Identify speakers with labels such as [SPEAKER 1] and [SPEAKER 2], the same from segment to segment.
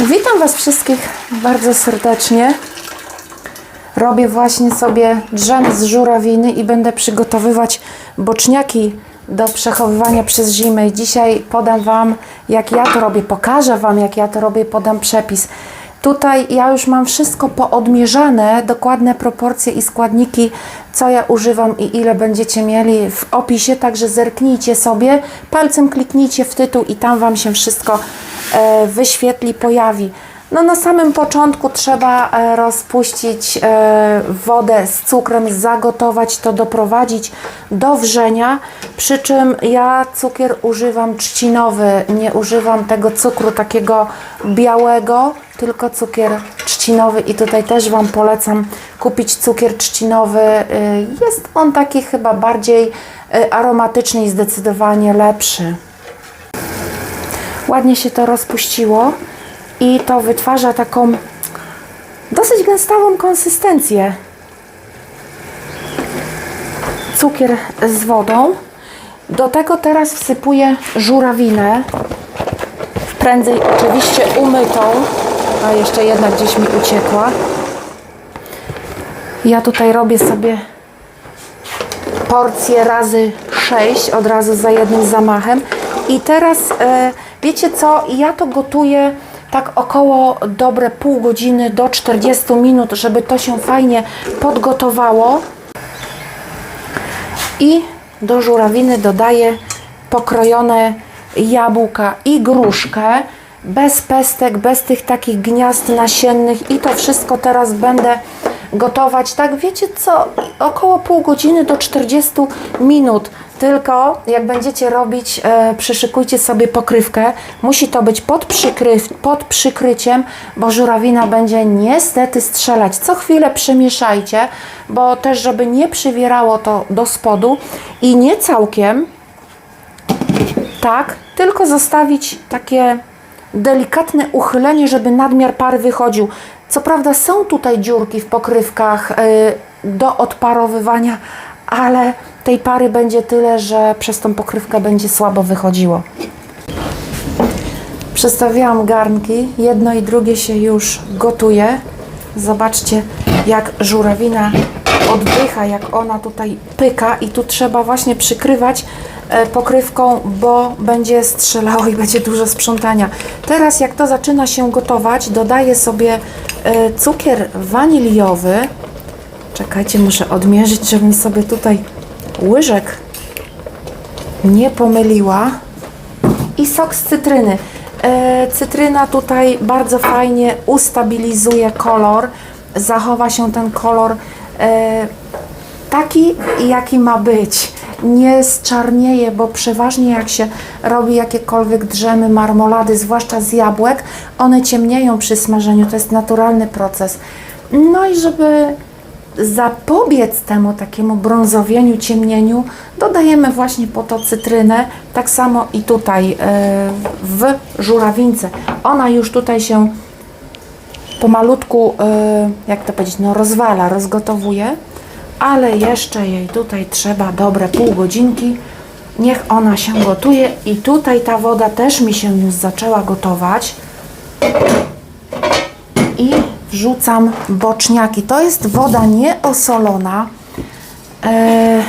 [SPEAKER 1] Witam Was wszystkich bardzo serdecznie. Robię właśnie sobie drzem z żurawiny i będę przygotowywać boczniaki do przechowywania przez zimę. Dzisiaj podam Wam, jak ja to robię, pokażę Wam, jak ja to robię, podam przepis. Tutaj ja już mam wszystko poodmierzane, dokładne proporcje i składniki, co ja używam i ile będziecie mieli w opisie, także zerknijcie sobie, palcem kliknijcie w tytuł i tam Wam się wszystko e, wyświetli, pojawi. No na samym początku trzeba e, rozpuścić e, wodę z cukrem, zagotować to, doprowadzić do wrzenia, przy czym ja cukier używam trzcinowy, nie używam tego cukru takiego białego, tylko cukier trzcinowy i tutaj też Wam polecam kupić cukier trzcinowy. Y, Jest on taki chyba bardziej aromatyczny i zdecydowanie lepszy. Ładnie się to rozpuściło i to wytwarza taką dosyć gęstawą konsystencję. Cukier z wodą. Do tego teraz wsypuję żurawinę. Prędzej oczywiście umytą, a jeszcze jedna gdzieś mi uciekła. Ja tutaj robię sobie porcję razy 6 od razu za jednym zamachem. I teraz e, wiecie co? Ja to gotuję tak około dobre pół godziny do 40 minut, żeby to się fajnie podgotowało. I do żurawiny dodaję pokrojone jabłka i gruszkę, bez pestek, bez tych takich gniazd nasiennych i to wszystko teraz będę gotować, tak wiecie co, około pół godziny do 40 minut. Tylko jak będziecie robić, e, przyszykujcie sobie pokrywkę. Musi to być pod, przykryw, pod przykryciem, bo żurawina będzie niestety strzelać. Co chwilę przemieszajcie, bo też, żeby nie przywierało to do spodu i nie całkiem, tak, tylko zostawić takie delikatne uchylenie, żeby nadmiar pary wychodził. Co prawda są tutaj dziurki w pokrywkach y, do odparowywania, ale tej pary będzie tyle, że przez tą pokrywkę będzie słabo wychodziło. Przestawiałam garnki, jedno i drugie się już gotuje. Zobaczcie, jak żurawina oddycha, jak ona tutaj pyka i tu trzeba właśnie przykrywać e, pokrywką, bo będzie strzelało i będzie dużo sprzątania. Teraz jak to zaczyna się gotować, dodaję sobie e, cukier waniliowy. Czekajcie, muszę odmierzyć, żebym sobie tutaj łyżek nie pomyliła. I sok z cytryny. E, cytryna tutaj bardzo fajnie ustabilizuje kolor. Zachowa się ten kolor e, taki, jaki ma być. Nie zczarnieje, bo przeważnie jak się robi jakiekolwiek drzemy, marmolady, zwłaszcza z jabłek, one ciemnieją przy smażeniu. To jest naturalny proces. No i żeby zapobiec temu takiemu brązowieniu, ciemnieniu, dodajemy właśnie po to cytrynę, tak samo i tutaj e, w żurawince. Ona już tutaj się pomalutku, e, jak to powiedzieć, no rozwala, rozgotowuje, ale jeszcze jej tutaj trzeba dobre pół godzinki. Niech ona się gotuje i tutaj ta woda też mi się już zaczęła gotować i wrzucam boczniaki. To jest woda nieosolona. E,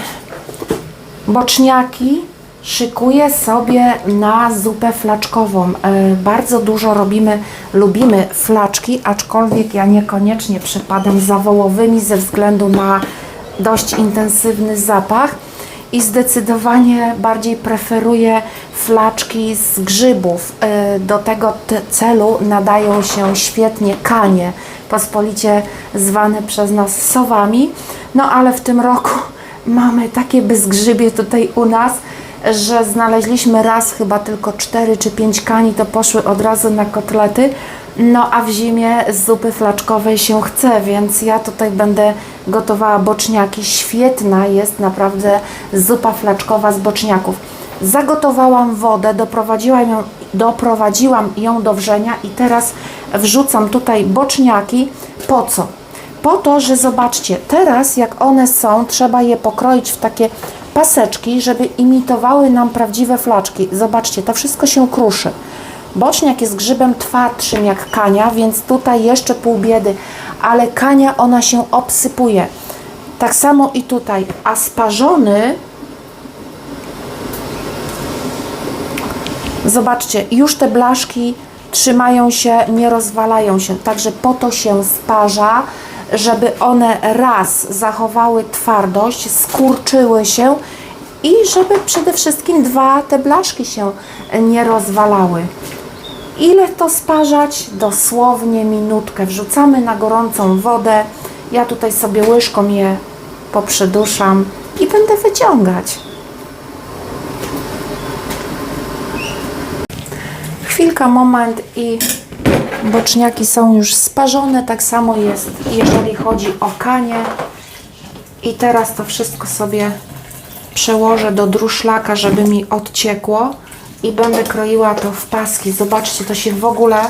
[SPEAKER 1] boczniaki szykuję sobie na zupę flaczkową. E, bardzo dużo robimy, lubimy flaczki, aczkolwiek ja niekoniecznie przypadam za wołowymi ze względu na dość intensywny zapach i zdecydowanie bardziej preferuję flaczki z grzybów. Y, Do tego te- celu nadają się świetnie kanie, pospolicie zwane przez nas sowami. No ale w tym roku mamy takie bezgrzybie tutaj u nas, że znaleźliśmy raz chyba tylko 4 czy 5 kani, to poszły od razu na kotlety. No a w zimie z zupy flaczkowej się chce, więc ja tutaj będę gotowała boczniaki. Świetna jest naprawdę zupa flaczkowa z boczniaków. Zagotowałam wodę, doprowadziłam ją, doprowadziłam ją do wrzenia i teraz wrzucam tutaj boczniaki. Po co? Po to, że zobaczcie, teraz jak one są, trzeba je pokroić w takie paseczki, żeby imitowały nam prawdziwe flaczki. Zobaczcie, to wszystko się kruszy. Boczniak jest grzybem twardszym jak kania, więc tutaj jeszcze pół biedy, ale kania ona się obsypuje. Tak samo i tutaj, a sparzony Zobaczcie, już te blaszki trzymają się, nie rozwalają się. Także po to się sparza, żeby one raz zachowały twardość, skurczyły się i żeby przede wszystkim dwa te blaszki się nie rozwalały. Ile to sparzać? Dosłownie minutkę. Wrzucamy na gorącą wodę. Ja tutaj sobie łyżką je poprzyduszam i będę wyciągać. Chwilka, moment i boczniaki są już sparzone. Tak samo jest, jeżeli chodzi o kanie. I teraz to wszystko sobie przełożę do druszlaka, żeby mi odciekło i będę kroiła to w paski. Zobaczcie, to się w ogóle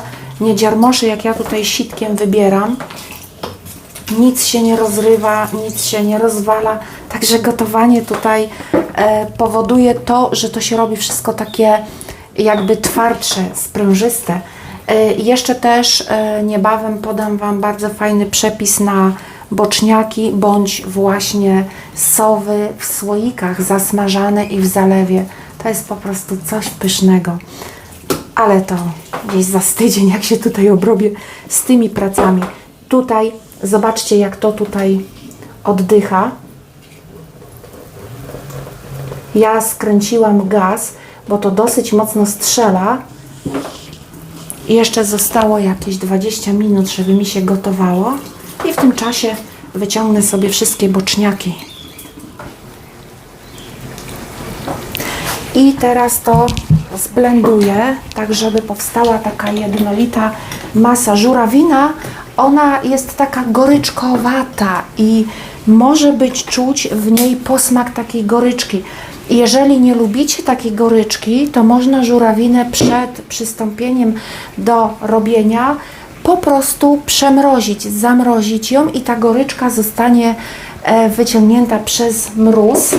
[SPEAKER 1] nie dziarmoszy, jak ja tutaj sitkiem wybieram. Nic się nie rozrywa, nic się nie rozwala. Także gotowanie tutaj e, powoduje to, że to się robi wszystko takie jakby twardsze, sprężyste. E, Jeszcze też e, niebawem podam Wam bardzo fajny przepis na boczniaki bądź właśnie sowy w słoikach zasmażane i w zalewie. To jest po prostu coś pysznego. Ale to gdzieś za tydzień, jak się tutaj obrobię z tymi pracami. Tutaj zobaczcie, jak to tutaj oddycha. Ja skręciłam gaz, bo to dosyć mocno strzela. I Jeszcze zostało jakieś 20 minut, żeby mi się gotowało. I w tym czasie wyciągnę sobie wszystkie boczniaki. I teraz to zblenduję, tak żeby powstała taka jednolita masa. Żurawina, ona jest taka goryczkowata i może być czuć w niej posmak takiej goryczki. Jeżeli nie lubicie takiej goryczki, to można żurawinę przed przystąpieniem do robienia po prostu przemrozić, zamrozić ją i ta goryczka zostanie e, wyciągnięta przez mróz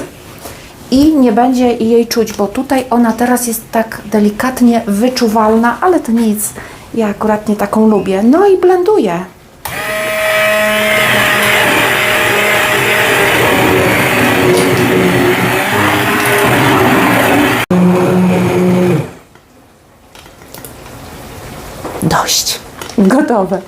[SPEAKER 1] i nie będzie jej czuć, bo tutaj ona teraz jest tak delikatnie wyczuwalna, ale to nic. Ja akurat nie taką lubię. No i blenduję. Dość. Gotowe.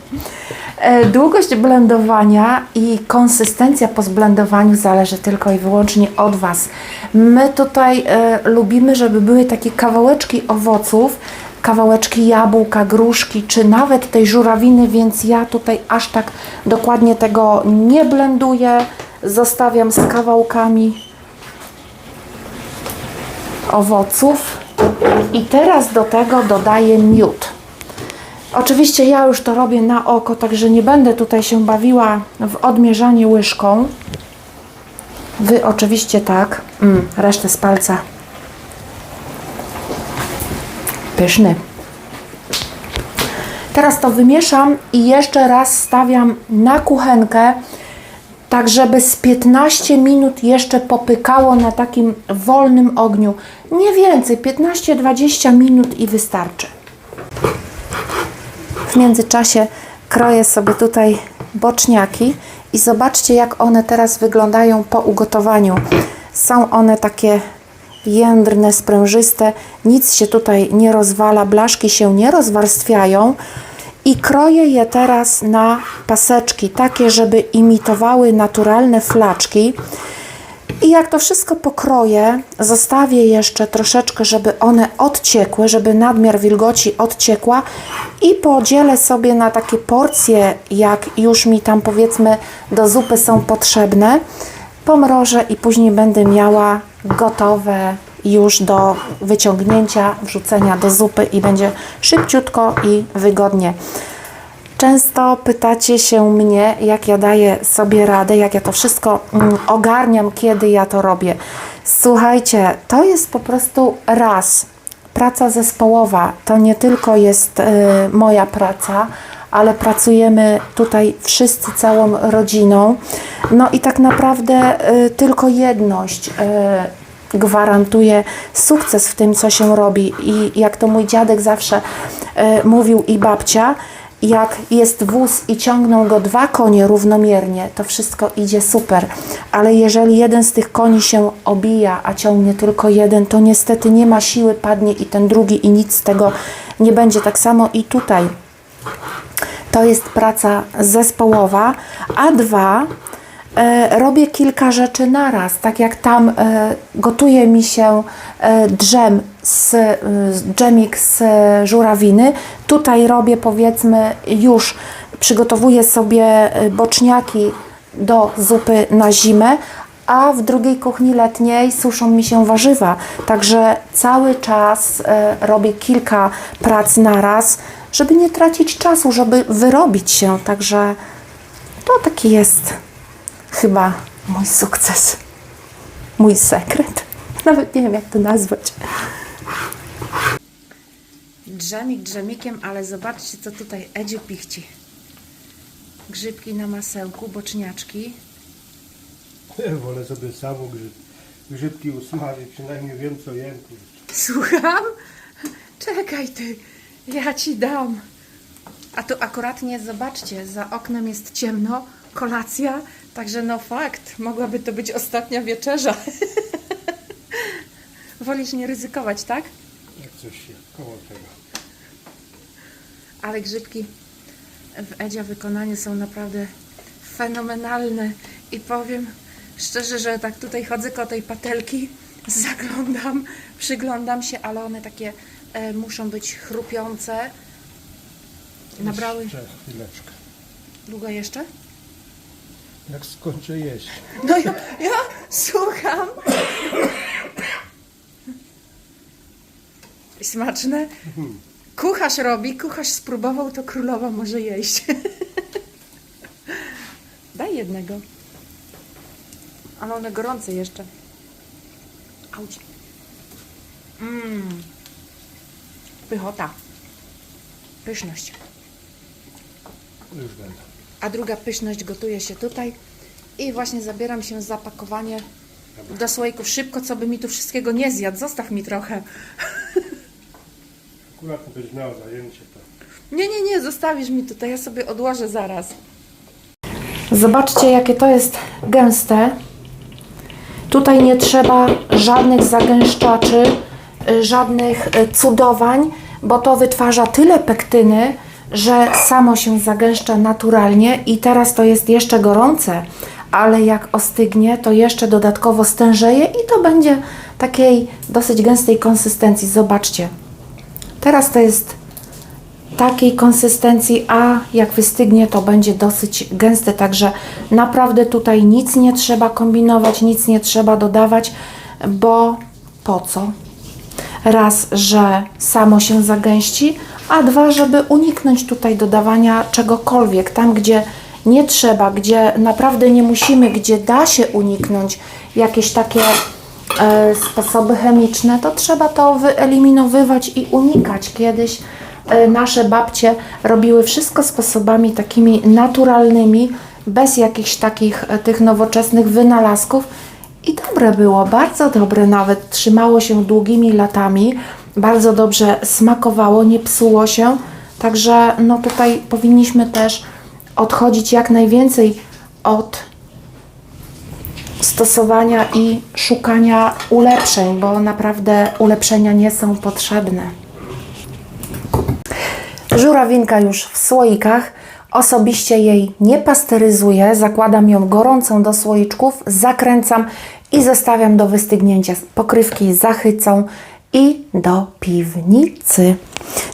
[SPEAKER 1] E, Długość blendowania i konsystencja po zblendowaniu zależy tylko i wyłącznie od Was. My tutaj e, lubimy, żeby były takie kawałeczki owoców, kawałeczki jabłka, gruszki, czy nawet tej żurawiny, więc ja tutaj aż tak dokładnie tego nie blenduję. Zostawiam z kawałkami owoców. I teraz do tego dodaję miód. Oczywiście ja już to robię na oko, także nie będę tutaj się bawiła w odmierzanie łyżką. Wy oczywiście tak. Mm, resztę z palca. Pyszny. Teraz to wymieszam i jeszcze raz stawiam na kuchenkę, tak żeby z 15 minut jeszcze popykało na takim wolnym ogniu. Nie więcej, 15-20 minut i wystarczy. W międzyczasie kroję sobie tutaj boczniaki i zobaczcie jak one teraz wyglądają po ugotowaniu. Są one takie jędrne, sprężyste, nic się tutaj nie rozwala, blaszki się nie rozwarstwiają i kroję je teraz na paseczki, takie żeby imitowały naturalne flaczki. I jak to wszystko pokroję, zostawię jeszcze troszeczkę, żeby one odciekły, żeby nadmiar wilgoci odciekła i podzielę sobie na takie porcje, jak już mi tam powiedzmy do zupy są potrzebne. Pomrożę i później będę miała gotowe już do wyciągnięcia, wrzucenia do zupy i będzie szybciutko i wygodnie. Często pytacie się mnie, jak ja daję sobie radę, jak ja to wszystko mm, ogarniam, kiedy ja to robię. Słuchajcie, to jest po prostu raz. Praca zespołowa to nie tylko jest y, moja praca, ale pracujemy tutaj wszyscy całą rodziną. No i tak naprawdę y, tylko jedność y, gwarantuje sukces w tym, co się robi. I jak to mój dziadek zawsze y, mówił i babcia, jak jest wóz i ciągną go dwa konie równomiernie, to wszystko idzie super. Ale jeżeli jeden z tych koni się obija, a ciągnie tylko jeden, to niestety nie ma siły, padnie i ten drugi i nic z tego nie będzie. Tak samo i tutaj. To jest praca zespołowa, a dwa, e, robię kilka rzeczy naraz. Tak jak tam e, gotuje mi się e, drzem z, e, z dżemik z żurawiny, tutaj robię powiedzmy już przygotowuję sobie e, boczniaki do zupy na zimę, a w drugiej kuchni letniej suszą mi się warzywa. Także cały czas e, robię kilka prac naraz, żeby nie tracić czasu, żeby wyrobić się. Także to taki jest chyba mój sukces, mój sekret. Nawet nie wiem, jak to nazwać. Drzemik drzemikiem, ale zobaczcie, co tutaj Edzie pichci. Grzybki na masełku, boczniaczki.
[SPEAKER 2] Wolę sobie samo grzyb, grzybki usmażyć, przynajmniej wiem co jem.
[SPEAKER 1] Słucham? Czekaj ty, ja ci dam. A tu akurat nie, zobaczcie, za oknem jest ciemno, kolacja, także no fakt, mogłaby to być ostatnia wieczerza. Wolisz nie ryzykować, tak?
[SPEAKER 2] Coś się koło tego.
[SPEAKER 1] Ale grzybki w Edzia wykonaniu są naprawdę fenomenalne i powiem szczerze, że tak tutaj chodzę koło tej patelki, zaglądam, przyglądam się, ale one takie e, muszą być chrupiące. Nabrały
[SPEAKER 2] Jeszcze chwileczkę.
[SPEAKER 1] długo jeszcze?
[SPEAKER 2] Jak skończę jeść.
[SPEAKER 1] No ja, ja słucham. Smaczne. Kucharz robi, kucharz spróbował, to królowa może jeść. Daj jednego. Ale one gorące jeszcze. Auć. Mmm. Pychota. Pyszność.
[SPEAKER 2] Już będę.
[SPEAKER 1] A druga pyszność gotuje się tutaj. I właśnie zabieram się za pakowanie do słoików szybko, co by mi tu wszystkiego nie zjadł. Zostaw mi trochę.
[SPEAKER 2] Akurat będziesz miała zajęcie to.
[SPEAKER 1] Nie, nie, nie, zostawisz mi tutaj, ja sobie odłożę zaraz. Zobaczcie, jakie to jest gęste. Tutaj nie trzeba żadnych zagęszczaczy, y, żadnych y, cudowań, bo to wytwarza tyle pektyny, że samo się zagęszcza naturalnie i teraz to jest jeszcze gorące, ale jak ostygnie, to jeszcze dodatkowo stężeje i to będzie takiej dosyć gęstej konsystencji. Zobaczcie. Teraz to jest takiej konsystencji, a jak wystygnie, to będzie dosyć gęste, także naprawdę tutaj nic nie trzeba kombinować, nic nie trzeba dodawać, bo po co? Raz, że samo się zagęści, a dwa, żeby uniknąć tutaj dodawania czegokolwiek, tam gdzie nie trzeba, gdzie naprawdę nie musimy, gdzie da się uniknąć jakieś takie sposoby chemiczne, to trzeba to wyeliminowywać i unikać. Kiedyś e, nasze babcie robiły wszystko sposobami takimi naturalnymi, bez jakichś takich e, tych nowoczesnych wynalazków. I dobre było, bardzo dobre nawet, trzymało się długimi latami, bardzo dobrze smakowało, nie psuło się, także no tutaj powinniśmy też odchodzić jak najwięcej od stosowania i szukania ulepszeń, bo naprawdę ulepszenia nie są potrzebne. Żurawinka już w słoikach. Osobiście jej nie pasteryzuję, zakładam ją gorącą do słoiczków, zakręcam i zostawiam do wystygnięcia. Pokrywki zachycą i do piwnicy.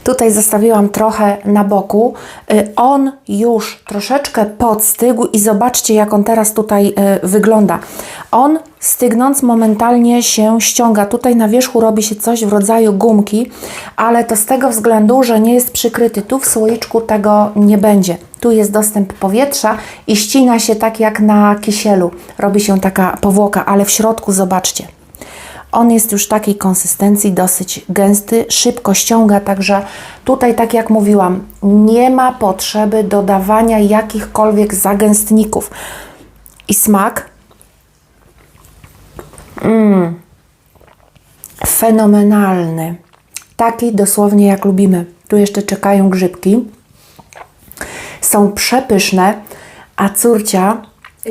[SPEAKER 1] Tutaj zostawiłam trochę na boku. Y, On już troszeczkę podstygł i zobaczcie, jak on teraz tutaj y, wygląda. On stygnąc momentalnie się ściąga. Tutaj na wierzchu robi się coś w rodzaju gumki, ale to z tego względu, że nie jest przykryty. Tu w słoiczku tego nie będzie. Tu jest dostęp powietrza i ścina się tak jak na kisielu. Robi się taka powłoka, ale w środku zobaczcie. On jest już takiej konsystencji, dosyć gęsty, szybko ściąga, także tutaj, tak jak mówiłam, nie ma potrzeby dodawania jakichkolwiek zagęstników. I smak fenomenalny. Taki dosłownie jak lubimy. Tu jeszcze czekają grzybki. Są przepyszne, a córcia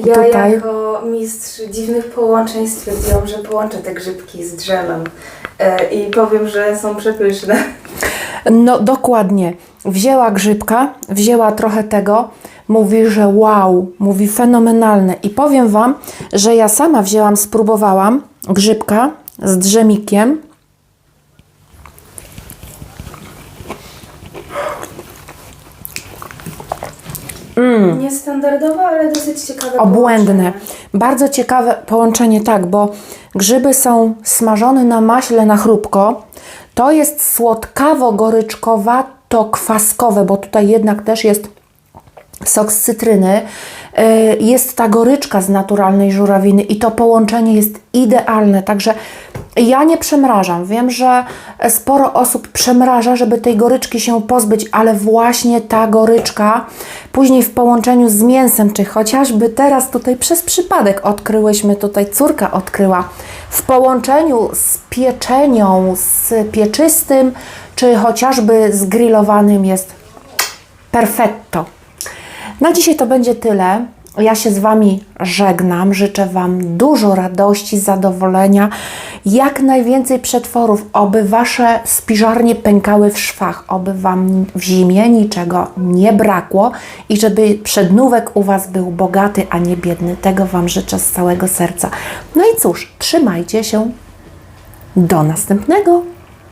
[SPEAKER 3] Ja
[SPEAKER 1] tutaj.
[SPEAKER 3] jako mistrz dziwnych połączeń stwierdziłam, że połączę te grzybki z drzemem e, i powiem, że są przepyszne.
[SPEAKER 1] No dokładnie. Wzięła grzybka, wzięła trochę tego, mówi, że wow, mówi fenomenalne. I powiem Wam, że ja sama wzięłam, spróbowałam grzybka z drzemikiem.
[SPEAKER 3] Niestandardowe, ale dosyć ciekawe
[SPEAKER 1] Obłędne.
[SPEAKER 3] połączenie.
[SPEAKER 1] Bardzo ciekawe połączenie, tak, bo grzyby są smażone na maśle na chrupko. To jest słodkawo-goryczkowato-kwaskowe, bo tutaj jednak też jest sok z cytryny. Y, Jest ta goryczka z naturalnej żurawiny i to połączenie jest idealne. Także ja nie przemrażam. Wiem, że sporo osób przemraża, żeby tej goryczki się pozbyć, ale właśnie ta goryczka później w połączeniu z mięsem, czy chociażby teraz tutaj przez przypadek odkryłyśmy, tutaj córka odkryła, w połączeniu z pieczenią, z pieczystym, czy chociażby z grillowanym jest perfetto. Na dzisiaj to będzie tyle. Ja się z Wami żegnam. Życzę Wam dużo radości, zadowolenia, jak najwięcej przetworów, oby Wasze spiżarnie pękały w szwach, oby Wam w zimie niczego nie brakło i żeby przednówek u Was był bogaty, a nie biedny. Tego Wam życzę z całego serca. No i cóż, trzymajcie się. Do następnego.